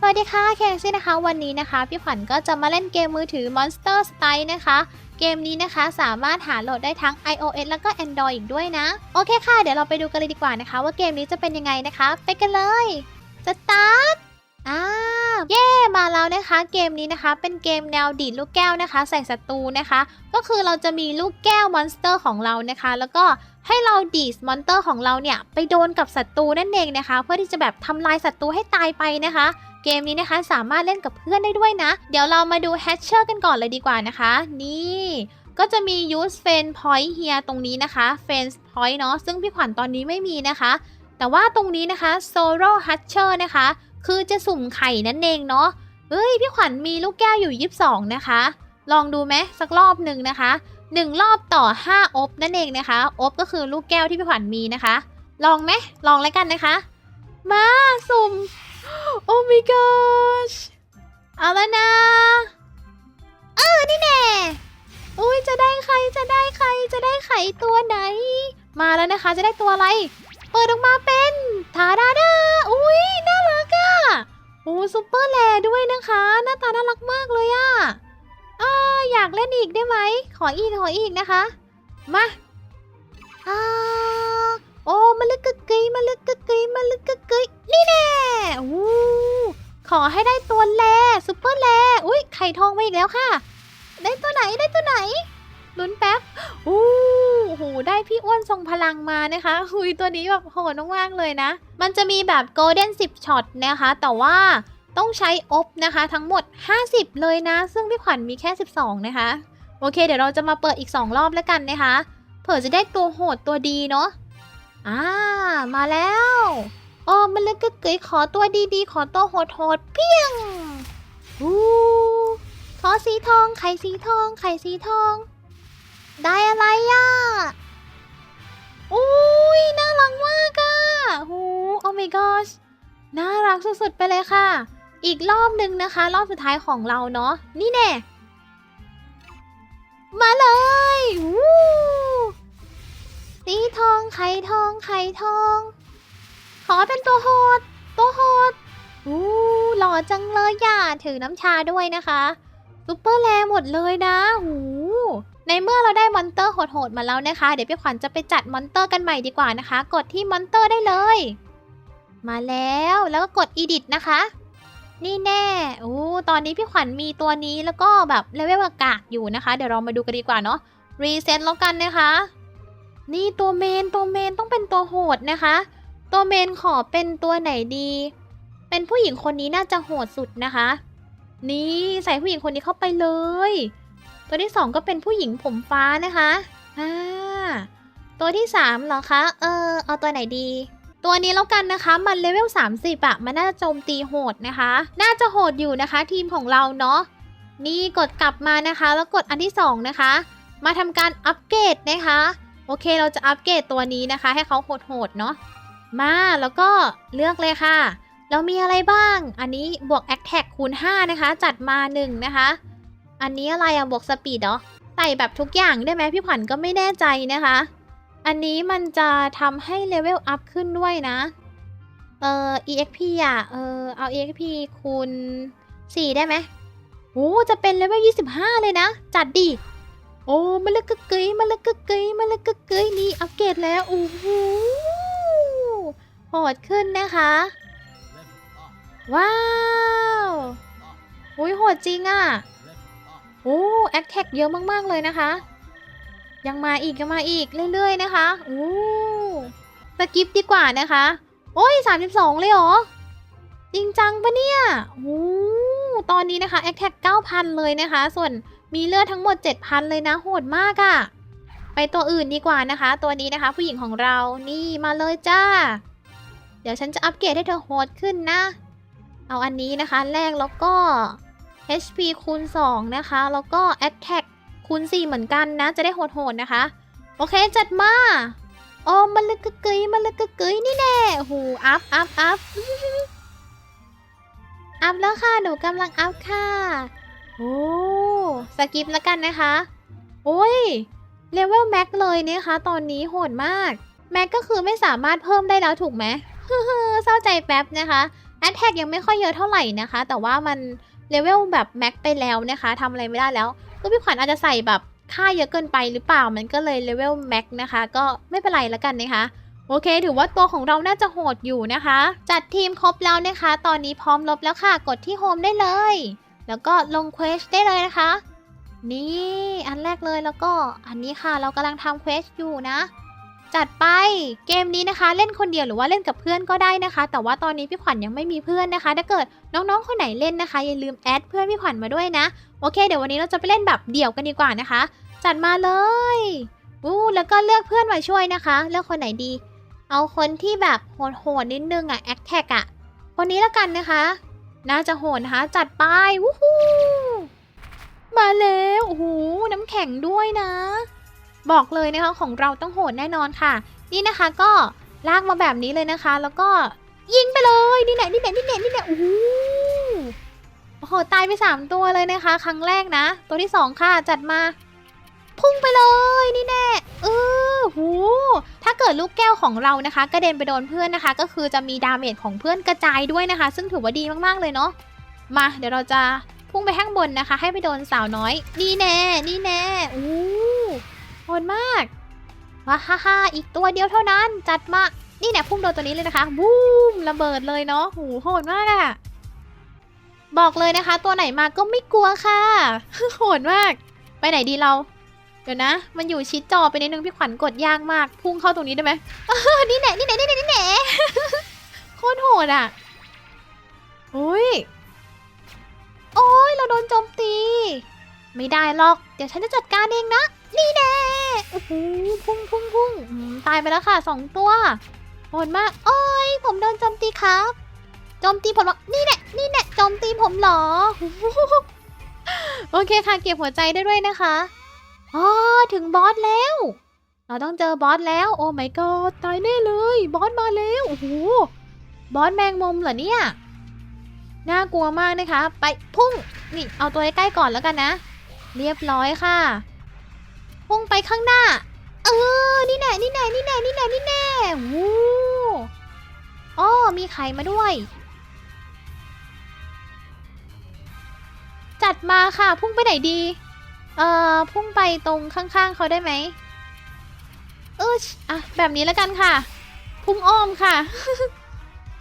สวัสดีค่ะเคซี่นะคะ วันนี้นะคะ พี่ขวัญก็จะมาเล่นเกมมือถือ Monster Style นะคะ เกมนี้นะคะสามารถหาโหลดได้ทั้ง iOS แล้วก็ Android อีกด้วยนะ โอเคค่ะ เดี๋ยวเราไปดูกันเลยดีกว่านะคะ ว่าเกมนี้จะเป็นยังไงนะคะ ไปกันเลยสตาร์ทอ่าเย่มาแล้วนะคะ เกมนี้นะคะ เป็นเกมแนวดีดลูกแก้วนะคะ ใส่ศัตรูนะคะ ก็คือเราจะมีลูกแก้วมอนสเตอร์ของเรานะคะ แล้วก็ให้เราดีดมอนสเตอร์ของเราเนี่ยไปโดนกับศัตรูนั่นเองนะคะ เพื่อที่จะแบบทำลายศัตรูให้ตายไปนะคะ เกมนี้นะคะ สามารถเล่นกับเพื่อนได้ด้วยนะ เดี๋ยวเรามาดูแฮชเชอร์กันก่อนเลยดีกว่านะคะ นี่ก็จะมี use friend point here ตรงนี้นะคะ friend point เนาะซึ่งพี่ขวัญตอนนี้ไม่มีนะคะ แต่ว่าตรงนี้นะคะ solo hatcher นะคะ คือจะสุ่มไข่นั่นเองเนาะเฮ้ยพี่ขวัญมีลูกแก้วอยู่ 22 นะคะ ลองดูไหมสักรอบหนึ่งนะคะ 1 รอบต่อ 5 อบนั่นเองนะคะอบก็คือลูกแก้วที่พี่ขวัญมีนะคะ ลองไหมลองแล้วกันนะคะ มาสุ่ม โอ้ my gosh เอาแล้วนะ เออ นี่แน่อุ้ยจะได้ใครจะได้ใครจะได้ไข่ตัวไหน มาแล้วนะคะจะได้ตัวอะไร เปิดออกมาเป็นทาดาดาอุ้ยน่ารักอะโอ้ซุปเปอร์แลด้วยนะคะ หน้าตาน่ารักมากเลยอะอ่าอยากเล่นอีกได้ไหม ขออีกขออีกนะคะ มาอ่า โอ้มาลึกกึกกึยมาลึกกึกกึยมาลึกกึกกึยนี่แน่อู้ขอให้ได้ตัวแลซุปเปอร์แลอุ้ยไข่ทองมาอีกแล้วค่ะ ได้ตัวไหนได้ตัวไหนลุ้นแป๊บอู้โหได้พี่อ้วนทรงพลังมานะคะหุยตัวนี้แบบโหดมากๆเลยนะ มันจะมีแบบโกลเด้น10ช็อตนะคะ แต่ว่าต้องใช้อบนะคะ ทั้งหมด 50 เลยนะ ซึ่งพี่ขวัญมีแค่ 12 นะคะ โอเค เดี๋ยวเราจะมาเปิดอีก 2 รอบแล้วกันนะคะ เผื่อจะได้ตัวโหดตัวดีเนาะ อ่า มาแล้วโอ้มันเลยกึกกยขอตัวดีๆ ขอตัวโหดๆเพียงอู้ขอสีทอง ไข่สีทอง ไข่สีทอง ได้อะไรอะอุ้ยน่ารักมากอะโอ้โอ้ my gosh น่ารักสุดๆ ไปเลยค่ะ อีกรอบหนึ่งนะคะ รอบสุดท้ายของเราเนาะ นี่แน่ มาเลยวู้ สีทองไข่ทองไข่ทอง ขอเป็นตัวโหด ตัวโหดอู้หล่อจังเลยอย่าถือน้ำชาด้วยนะคะซุปเปอร์แลหมดเลยนะหูในเมื่อเราได้มอนเตอร์โหดๆมาแล้วนะคะ เดี๋ยวพี่ขวัญจะไปจัดมอนเตอร์กันใหม่ดีกว่านะคะ กดที่มอนเตอร์ได้เลย มาแล้วแล้วก็กด edit นะคะ นี่แน่โอ้ตอนนี้พี่ขวัญมีตัวนี้แล้วก็แบบเลเวลอากาศอยู่นะคะ เดี๋ยวเรามาดูกันดีกว่าเนาะรีเซ็ตแล้วกันนะคะ นี่ตัวเมนตัวเมนต้องเป็นตัวโหดนะคะ ตัวเมนขอเป็นตัวไหนดี เป็นผู้หญิงคนนี้น่าจะโหดสุดนะคะ นี่ใส่ผู้หญิงคนนี้เข้าไปเลย ตัวที่สองก็เป็นผู้หญิงผมฟ้านะคะอ่าตัวที่สามเหรอคะเออเอาตัวไหนดี ตัวนี้แล้วกันนะคะ มันเลเวล30อะมันน่าจะโจมตีโหดนะคะ น่าจะโหดอยู่นะคะ ทีมของเราเนาะนี่กดกลับมานะคะ แล้วกดอันที่สองนะคะ มาทำการอัปเกรดนะคะ โอเคเราจะอัปเกรดตัวนี้นะคะ ให้เขาโหดๆเนาะมาแล้วก็เลือกเลยค่ะ เรามีอะไรบ้าง อันนี้บวก a t t a c คูณ 5 นะคะ จัดมา 1 นะคะ อันนี้อะไรอะบวกสปีดเหรอใส่แบบทุกอย่างได้ไหมพี่ขวัญก็ไม่แน่ใจนะคะ อันนี้มันจะทำให้เลเวลอัพขึ้นด้วยนะ เอ่อ exp อะ เออเอา exp คูณ 4 ได้ไหมโอ้จะเป็นเลเวล25 เลยนะ จัดดิ โอ้มาเลยกึกกึยมาเลยกึกกึยมาเลยกึกกึยนี่อัปเกรดแล้วโอ้โหโหดขึ้นนะคะ ว้าวอุ้ยโหดจริงอะ่ะโอ้แอคแท็กเยอะมาก ๆ เลยนะคะ ยังมาอีกยังมาอีกเรื่อย ๆ นะคะโอ้สกิปดีกว่านะคะ โอ้ย 32 เลยเหรอ จริงจังปะเนี่ยโอ้ตอนนี้นะคะแอคแท็ก9,000 เลยนะคะ ส่วน มีเลือดทั้งหมด 7,000 เลยนะโหดมากอะ่ะ ไปตัวอื่นดีกว่านะคะ ตัวนี้นะคะ ผู้หญิงของเรานี่มาเลยจ้า เดี๋ยวฉันจะอัปเกรดให้เธอโหดขึ้นนะ เอาอันนี้นะคะแรกแล้วก็ HP คูณ 2 นะคะ แล้วก็ Attack คูณ 4 เหมือนกันนะ จะได้โหดๆนะคะ โอเค จัดมาโอ้มันลึกกึ๋ยมันลึกกึ๋ยนี่แน่โอ้โหอัพอัพอัพอัพแล้วค่ะ หนูกำลังอัพค่ะ โอ้สกิปแล้วกันนะคะ โอ้ยเลเวลแม็กเลยเนี่ยคะ ตอนนี้โหดมาก แม็กก็คือไม่สามารถเพิ่มได้แล้วถูกไหมเศร้าใจแป๊บนะคะแอดแท็กยังไม่ค่อยเยอะเท่าไหร่นะคะ แต่ว่ามันเลเวลแบบแม็กไปแล้วนะคะทำอะไรไม่ได้แล้ว ก็พี่ขวัญอาจจะใส่แบบค่าเยอะเกินไปหรือเปล่ามันก็เลยเลเวลแม็กนะคะ ก็ไม่เป็นไรแล้วกันนะคะ โอเค ถือว่าตัวของเราน่าจะโหดอยู่นะคะ จัดทีมครบแล้วนะคะ ตอนนี้พร้อมลบแล้วค่ะ กดที่โฮมได้เลย แล้วก็ลงเควสได้เลยนะคะ นี่อันแรกเลยแล้วก็อันนี้ค่ะเรากำลังทำเควสอยู่นะ จัดไปเกมนี้นะคะ เล่นคนเดียวหรือว่าเล่นกับเพื่อนก็ได้นะคะ แต่ว่าตอนนี้พี่ขวัญยังไม่มีเพื่อนนะคะ ถ้าเกิดน้องๆคนไหนเล่นนะคะอย่าลืมแอดเพื่อนพี่ขวัญมาด้วยนะโอเคเดี๋ยววันนี้เราจะไปเล่นแบบเดี่ยวกันดีกว่านะคะ จัดมาเลยอู้แล้วก็เลือกเพื่อนมาช่วยนะคะ เลือกคนไหนดี เอาคนที่แบบโหดๆนิดนึงอะแอคแท็กอะคนนี้แล้วกันนะคะ น่าจะโหดนะคะจัดไปวู้ฮู้มาแล้วโอ้โหน้ำแข็งด้วยนะ บอกเลยนะคะของเราต้องโหดแน่นอนค่ะ นี่นะคะก็ลากมาแบบนี้เลยนะคะ แล้วก็ยิงไปเลยนี่แหละนี่แหละนี่แหละนี่แหละโอ้โหโอ้โหตายไปสามตัวเลยนะคะ ครั้งแรกนะ ตัวที่สองค่ะจัดมา พุ่งไปเลยนี่แน่ หูถ้าเกิดลูกแก้วของเรานะคะกระเด็นไปโดนเพื่อนนะคะ ก็คือจะมีดาเมจของเพื่อนกระจายด้วยนะคะ ซึ่งถือว่าดีมากๆเลยเนาะมา เดี๋ยวเราจะพุ่งไปข้างบนนะคะ ให้ไปโดนสาวน้อยนี่แน่นี่แน่อู้โหดมากว้าฮ่าฮ่าอีกตัวเดียวเท่านั้นจัดมานี่แน่พุ่งโดนตัวนี้เลยนะคะบูมระเบิดเลยเนาะหูโหดมากอะบอกเลยนะคะ ตัวไหนมาก็ไม่กลัวค่ะโหดมาก ไปไหนดีเรา เดี๋ยวนะ มันอยู่ชิดจอไปนิดนึงพี่ขวัญกดยากมาก พุ่งเข้าตรงนี้ได้ไหมนี่แหละนี่แหละนี่แหละนี่แหละโคตรโหดอะโอ้ย โอ้ยเราโดนโจมตี ไม่ได้หรอก เดี๋ยวฉันจะจัดการเองนะ นี่แน่โอ้โหพุ่งพุ่งพุ่งตายไปแล้วค่ะสองตัวโหดมาก โอ้ย ผมโดนโจมตีครับ โจมตีผมหรอนี่แหละนี่แหละโจมตีผมเหรอ โอเคค่ะ เก็บหัวใจได้ด้วยนะคะ อ๋อถึงบอสแล้ว เราต้องเจอบอสแล้ว โอ้ my god ตายแน่เลย บอสมาแล้วโอ้โหบอสแมงมุมเหรอเนี่ย น่ากลัวมากนะคะ ไปพุ่ง นี่เอาตัวใกล้ๆก่อนแล้วกันนะ เรียบร้อยค่ะ พุ่งไปข้างหน้า เออ นี่แน่นี่แน่นี่แน่นี่แน่นี่แน่วู้อ๋อมีไข่มาด้วย จัดมาค่ะ พุ่งไปไหนดี เอ่อพุ่งไปตรงข้างๆเขาได้ไหมเอออะแบบนี้แล้วกันค่ะ พุ่งอ้อมค่ะ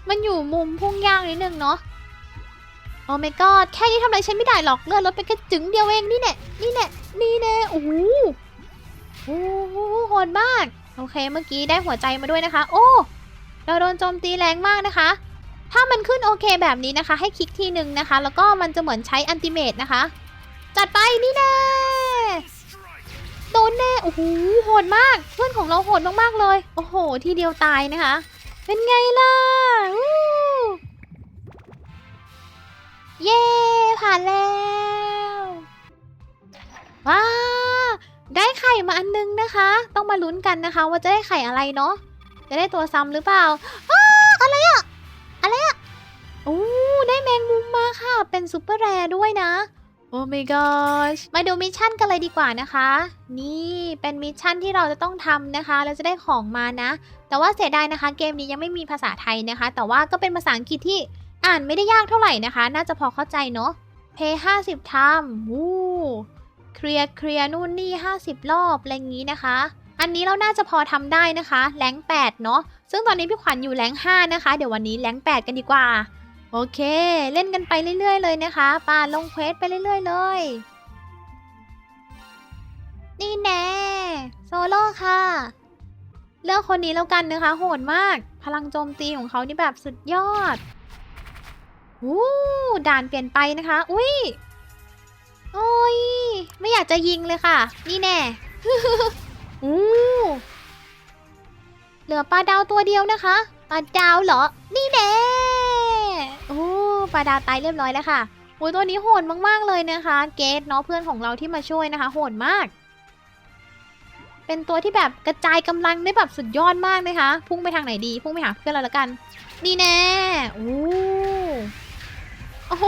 มันอยู่มุมพุ่งยากนิดนึงเนาะโอ้ my god แค่นี้ทำอะไรฉันไม่ได้หรอกเลื่อนรถไปแค่จึงเดียวเองนี่แน่นี่แน่นี่แน่โอ้โหโอ้โหโหดมากโอเคเมื่อกี้ได้หัวใจมาด้วยนะคะ โอ้เราโดนโจมตีแรงมากนะคะ ถ้ามันขึ้นโอเคแบบนี้นะคะ ให้คลิกทีหนึ่งนะคะ แล้วก็มันจะเหมือนใช้อันติเมตนะคะ จัดไปนี่แน่ อ้โหโหดมาก เพื่อนของเราโหดมากๆเลย โอ้โห ทีเดียวตายนะคะ เป็นไงล่ะเย้ผ่านแล้วว้าได้ไข่มาอันนึงนะคะ ต้องมาลุ้นกันนะคะ ว่าจะได้ไข่อะไรเนาะจะได้ตัวซ้ำหรือเปล่าอ้าอะไรอะอะไรอะโอ้ได้แมงมุมมาค่ะ เป็นซูเปอร์แรร์ด้วยนะ โอ้ my gosh มาดูมิชชั่นกันเลยดีกว่านะคะ นี่เป็นมิชชั่นที่เราจะต้องทำนะคะแล้วจะได้ของมานะ แต่ว่าเสียดายนะคะ เกมนี้ยังไม่มีภาษาไทยนะคะ แต่ว่าก็เป็นภาษาอังกฤษที่อ่านไม่ได้ยากเท่าไหร่นะคะ น่าจะพอเข้าใจเนาะ Pay 50ทำวู้เคลียร์เคลียร์นู่นนี่50รอบอะไรงี้นะคะ อันนี้เราน่าจะพอทำได้นะคะ แรง8เนาะซึ่งตอนนี้พี่ขวัญอยู่แรง5นะคะ เดี๋ยววันนี้แรง8กันดีกว่า โอเค เล่นกันไปเรื่อย ๆ เลยนะคะปาลงเควสไปเรื่อย ๆ เลย นี่แน่โซโล่ค่ะ เลือกคนนี้แล้วกันนะคะ โหดมาก พลังโจมตีของเขานี่แบบสุดยอดวู้ด่านเปลี่ยนไปนะคะ อุ้ยโอ้ย ไม่อยากจะยิงเลยค่ะ นี่แน่อู้เหลือปลาดาวตัวเดียวนะคะ ปลาดาวเหรอ นี่แน่ อ้ปาดาตายเรียบร้อยแล้วค่ะโอ้ยตัวนี้โหดมากๆเลยนะคะ เกตเนาะเพื่อนของเราที่มาช่วยนะคะ โหดมาก เป็นตัวที่แบบกระจายกำลังได้แบบสุดยอดมากนะคะ พุ่งไปทางไหนดี พุ่งไปหาเพื่อนเราแล้วกัน นี่แน่โอ้โอ้โห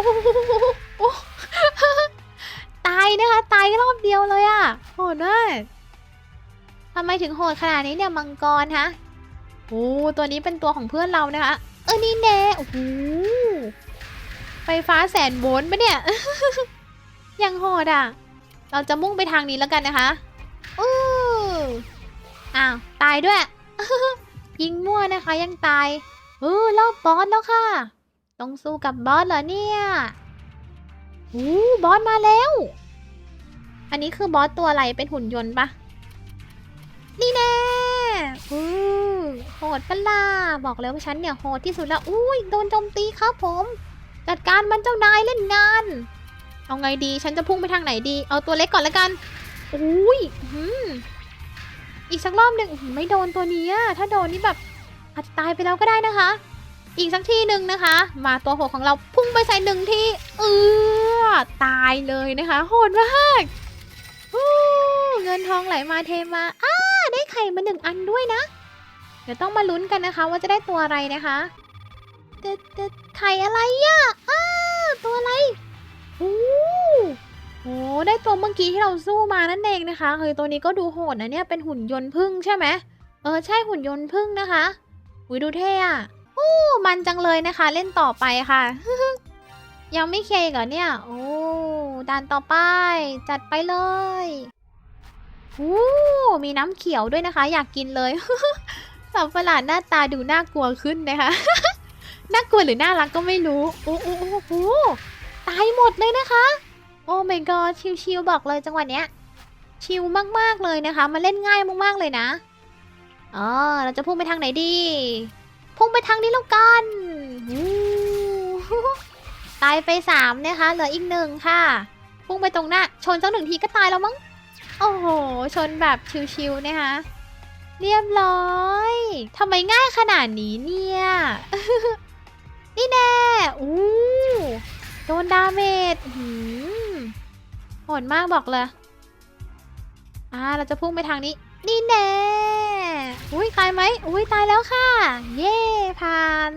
โอ้ตายนะคะ ตายรอบเดียวเลยอะโหดมากทำไมถึงโหดขนาดนี้เนี่ยมังกรฮะโอ้ตัวนี้เป็นตัวของเพื่อนเรานะคะ เออนี่แน่โอ้โห ฟฟ้าแสนโวลต์ปะเนี่ย ยังโหดอะ เราจะมุ่งไปทางนี้แล้วกันนะคะอู้อ้าวตายด้วย ยิงมั่วนะคะยังตายเออรอบบอสแล้วค่ะ ต้องสู้กับบอสเหรอเนี่ยอู้บอสมาแล้ว อันนี้คือบอสตัวอะไรเป็นหุ่นยนต์ปะนี่แน่อู้โหดปะล่ะบอกเลยว่าฉันเนี่ยโหดที่สุดแล้วอุ้ยโดนโจมตีครับผม จัดการมันเจ้านายเล่นงาน เอาไงดี ฉันจะพุ่งไปทางไหนดี เอาตัวเล็กก่อนแล้วกันอุ้ยอืมอีกสักรอบหนึ่งไม่โดนตัวนี้ถ้าโดนนี่แบบอาจจะตายไปแล้วก็ได้นะคะ อีกสักทีหนึ่งนะคะ มาตัวหดของเราพุ่งไปใส่หนึ่งที่เออตายเลยนะคะ โหดมากเงินทองไหลมาเทมาอ้าได้ไข่มาหนึ่งอันด้วยนะ เดี๋ยวต้องมาลุ้นกันนะคะ ว่าจะได้ตัวอะไรนะคะเด็ดเด็ด ไข่อะไรอะอ้าตัวอะไรโอ้โหได้ตัวเมื่อกี้ที่เราสู้มานั่นเองนะคะเฮ้ยตัวนี้ก็ดูโหดนะเนี่ยเป็นหุ่นยนต์พึ่งใช่ไหมเออใช่หุ่นยนต์พึ่งนะคะอุ้ยดูเท่อะโอ้มันจังเลยนะคะ เล่นต่อไปค่ะ ยังไม่เคเหรอเนี่ย โอ้ด่านต่อไป จัดไปเลยโอ้มีน้ำเขียวด้วยนะคะ อยากกินเลยสับประหลาดหน้าตาดูน่ากลัวขึ้นนะคะ น่ากลัวหรือน่ารักก็ไม่รู้โอ้โอ้โอ้โหตายหมดเลยนะคะ โอ้ my god ชิวๆบอกเลยจังหวะเนี้ย ชิลมากๆเลยนะคะมาเล่นง่ายมากๆเลยนะอ๋อเราจะพุ่งไปทางไหนดี พุ่งไปทางนี้แล้วกันตายไปสามนะคะ เหลืออีกหนึ่งค่ะ พุ่งไปตรงหน้า ชนเจ้าหนึ่งทีก็ตายแล้วมั้ง โอ้โห ชนแบบชิวๆนะคะ เรียบร้อย ทำไมง่ายขนาดนี้เนี่ย นี่แน่อู้โดนดาเมจหือหือโหดมากบอกเลย อ่า เราจะพุ่งไปทางนี้ นี่แน่ อุ้ยตายไหม อุ้ยตายแล้วค่ะ เย่ผ่าน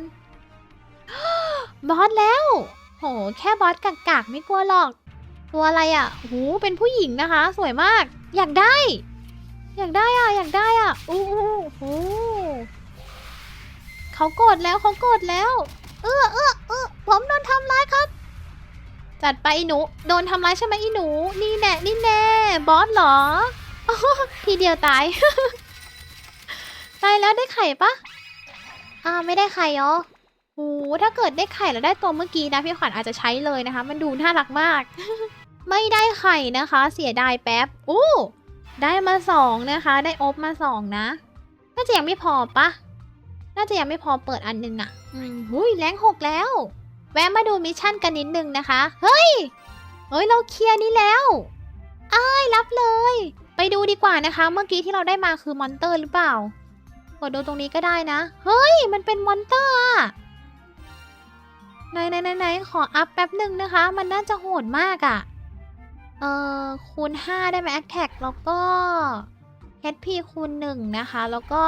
บอสแล้ว โห แค่บอสกากๆ ไม่กลัวหรอก ตัวอะไรอะโหเป็นผู้หญิงนะคะ สวยมาก อยากได้ อยากได้อะ อยากได้อะ อู้อู้โหเขาโกรธแล้วเขาโกรธแล้ว เออเออเออผมโดนทำร้ายครับ จัดไปอีหนู โดนทำร้ายใช่ไหมอีหนู นี่แน่นี่แน่บอสเหรออทีเดียวตาย ตายแล้วได้ไข่ปะอ่าไม่ได้ไข่เหรอโหถ้าเกิดได้ไข่แล้วได้ตัวเมื่อกี้นะพี่ขวัญอาจจะใช้เลยนะคะ มันดูน่ารักมาก ไม่ได้ไข่นะคะ เสียดายแป๊บอู้ได้มาสองนะคะ ได้อบมาสองนะน่าจะยังไม่พอปะ น่าจะยังไม่พอเปิดอันนึงอะ่ะอืมหุยแรงหกแล้ว แวะมาดูมิชชั่นกันนิดนึงนะคะ เฮ้ยเฮ้ยเราเคลียร์นี้แล้วอ้ายรับเลย ไปดูดีกว่านะคะ เมื่อกี้ที่เราได้มาคือมอนเตอร์หรือเปล่ากดดูตรงนี้ก็ได้นะ เฮ้ย มันเป็นมอนเตอร์อะไหนไหนไหนไหนขออัพแป๊บหนึ่งนะคะ มันน่าจะโหดมากอะ่ะเอ่อคูณ 5 ได้ไหม Attack แล้วก็ HP คูณ 1 นะคะ แล้วก็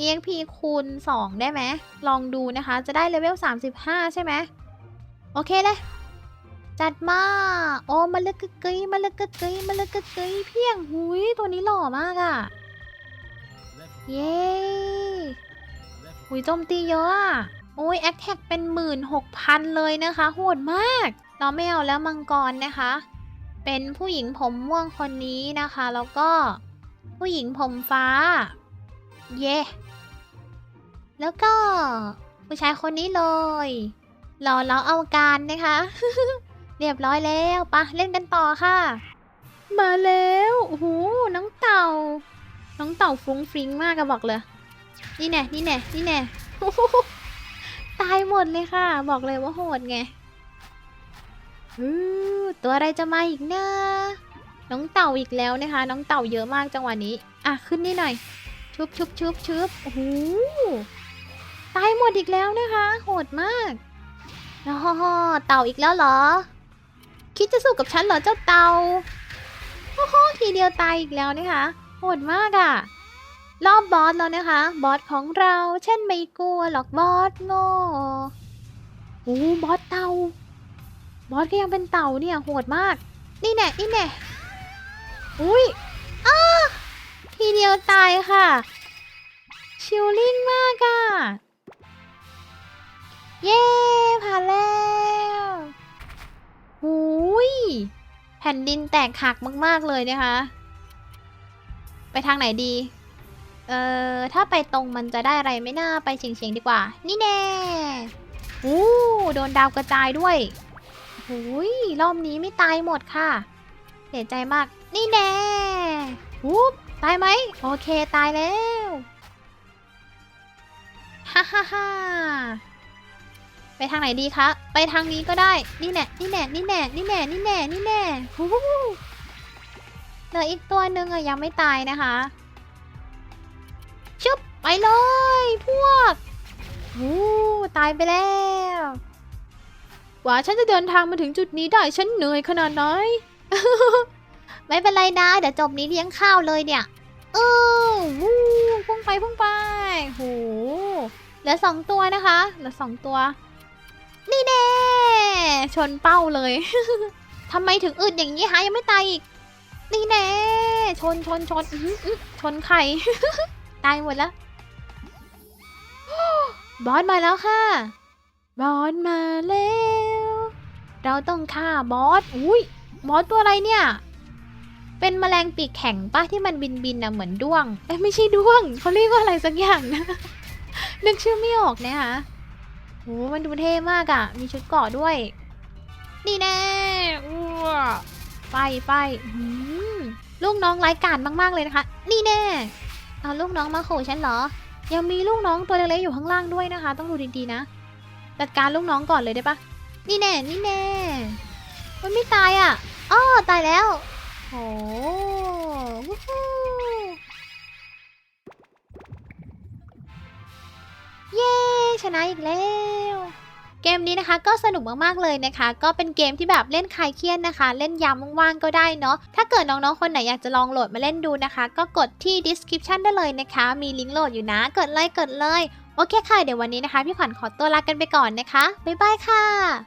EXP คูณ 2 ได้ไหม ลองดูนะคะ จะได้เลเวล 35 ใช่ไหม โอเคเลย จัดมา โอ้มาเลึกกึกกึยมาเลึกกึกกึยมาเลึกกึกกึยเพียงหุยตัวนี้หล่อมากอะ่ะ เย้หุยโจมตีเยอะอะโอ้ยแอคแท็กเป็นหมื่นหกพันเลยนะคะ โหดมาก เราไม่เอาแล้วมังกรนะคะ เป็นผู้หญิงผมม่วงคนนี้นะคะ แล้วก็ผู้หญิงผมฟ้า เย่ แล้วก็ผู้ชายคนนี้เลยรอเราเอาการนะคะ เรียบร้อยแล้วปะเล่นกันต่อค่ะ มาแล้วโอ้โหน้องเต่า น้องเต่าฟรุ้งฟริ้งมากอะบอกเลย นี่แน่นี่แน่นี่แน่ตายหมดเลยค่ะ บอกเลยว่าโหดไงตัวอะไรจะมาอีกนะน้องเต่าอีกแล้วนะคะ น้องเต่าเยอะมากจังหวะนี้ อะขึ้นนี่หน่อย ชุบชุบชุบชุบโอ้โห ตายหมดอีกแล้วนะคะ โหดมากอ๋อเต่าอีกแล้วเหรอ คิดจะสู้กับฉันเหรอเจ้าเต่าโอ้โหทีเดียวตายอีกแล้วนะคะ โหดมากอะ่ะ รอบบอสแล้วนะคะ บอสของเรา เช่นไม่กลัวหรอกบอสโง่โอ้บอสเต่า บอสก็ยังเป็นเต่าเนี่ยโหดมาก นี่แน่นี่แน่อุ้ยอ้าทีเดียวตายค่ะ ชิลลิ่งมากอะ่ะ เย้ ผ่านแล้วหูย แผ่นดินแตกหักมาก ๆ เลยนะคะ ไปทางไหนดี เอ่อ ถ้าไปตรงมันจะได้อะไรไม่น่าไปเฉียงๆดีกว่า นี่แน่โอ้โดนดาวกระจายด้วยหุยรอบนี้ไม่ตายหมดค่ะ เสียใจมาก นี่แน่วูบตายไหม โอเค ตายแล้ว ฮ่าฮ่าฮ่า ไปทางไหนดีคะ ไปทางนี้ก็ได้ นี่แน่นี่แน่นี่แน่นี่แน่นี่แน่นี่แน่ฮู้ฮู้เหลืออีกตัวหนึ่งอะยังไม่ตายนะคะ ชึบ ไปเลยพวกวู้ตายไปแล้วว่าฉันจะเดินทางมาถึงจุดนี้ได้ฉันเหนื่อยขนาดไหนไม่เป็นไรนะ เดี๋ยวจบนี้เลี้ยงข้าวเลยเนี่ย เออวู้พุ่งไปพุ่งไปโหเหลือสองตัวนะคะ เหลือสองตัว นี่แน่ชนเป้าเลย ทำไมถึงอึดอย่างนี้ฮะยังไม่ตายอีก นี่แน่ชนชนชนชนไข่ ตายหมดแล้วบอสมาแล้วค่ะ บอสมาแล้ว เราต้องฆ่าบอส อุ้ยบอสตัวอะไรเนี่ย เป็นแมลงปีกแข็งปะที่มันบินบินนะเหมือนด้วง เอ้ไม่ใช่ด้วง เขาเรียกว่าอะไรสักอย่างนะ นึกชื่อไม่ออกนะคะ โหมันดูเท่มากอะ่ะ มีชุดเกาะด้วย นี่แน่อ้วไฟไฟอื้อหือลูกน้องไร้กาจมากๆเลยนะคะ นี่แน่เอาลูกน้องมาโขฉันเหรอ ยังมีลูกน้องตัวเล็กๆอยู่ข้างล่างด้วยนะคะ ต้องดูดีๆนะ จัดการลูกน้องก่อนเลยได้ปะนี่แน่ นี่แน่ มันไม่ตายอะอ้อตายแล้วโอ้ เย้ชนะอีกแล้วเกมนี้นะคะก็สนุกมากๆเลยนะคะ ก็เป็นเกมที่แบบเล่นคลายเครียดนะคะ เล่นยามว่างๆก็ได้เนาะถ้าเกิดน้องๆคนไหนอยากจะลองโหลดมาเล่นดูนะคะ ก็กดที่ description ได้เลยนะคะ มีลิงก์โหลดอยู่นะ กดเลยกดเลย โอเคค่ะ เดี๋ยววันนี้นะคะ พี่ขวัญขอตัวลากันไปก่อนนะคะบ๊ายบายค่ะ